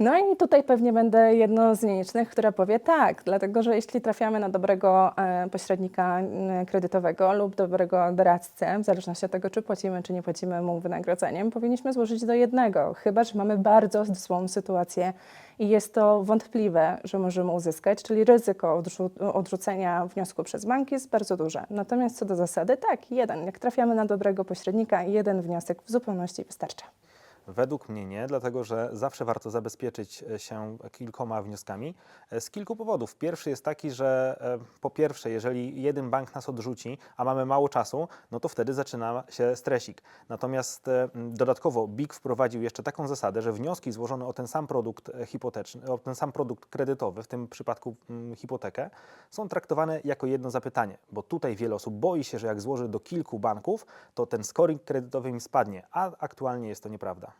No i tutaj pewnie będę jedną z nielicznych, która powie tak, dlatego że jeśli trafiamy na dobrego e, pośrednika m, kredytowego lub dobrego doradcę, w zależności od tego, czy płacimy, czy nie płacimy mu wynagrodzeniem, powinniśmy złożyć do jednego, chyba że mamy bardzo złą sytuację i jest to wątpliwe, że możemy uzyskać, czyli ryzyko odrzu- odrzucenia wniosku przez bank jest bardzo duże. Natomiast co do zasady, tak, jeden. Jak trafiamy na dobrego pośrednika, jeden wniosek w zupełności wystarcza. Według mnie nie, dlatego że zawsze warto zabezpieczyć e, się kilkoma wnioskami e, z kilku powodów. Pierwszy jest taki, że e, po pierwsze, jeżeli jeden bank nas odrzuci, a mamy mało czasu, no to wtedy zaczyna się stresik. Natomiast dodatkowo BIK wprowadził jeszcze taką zasadę, że wnioski złożone o ten sam produkt hipoteczny, o ten sam produkt kredytowy, w tym przypadku hipotekę, są traktowane jako jedno zapytanie, bo tutaj wiele osób boi się, że jak złoży do kilku banków, to ten scoring kredytowy im spadnie, a aktualnie jest to nieprawda.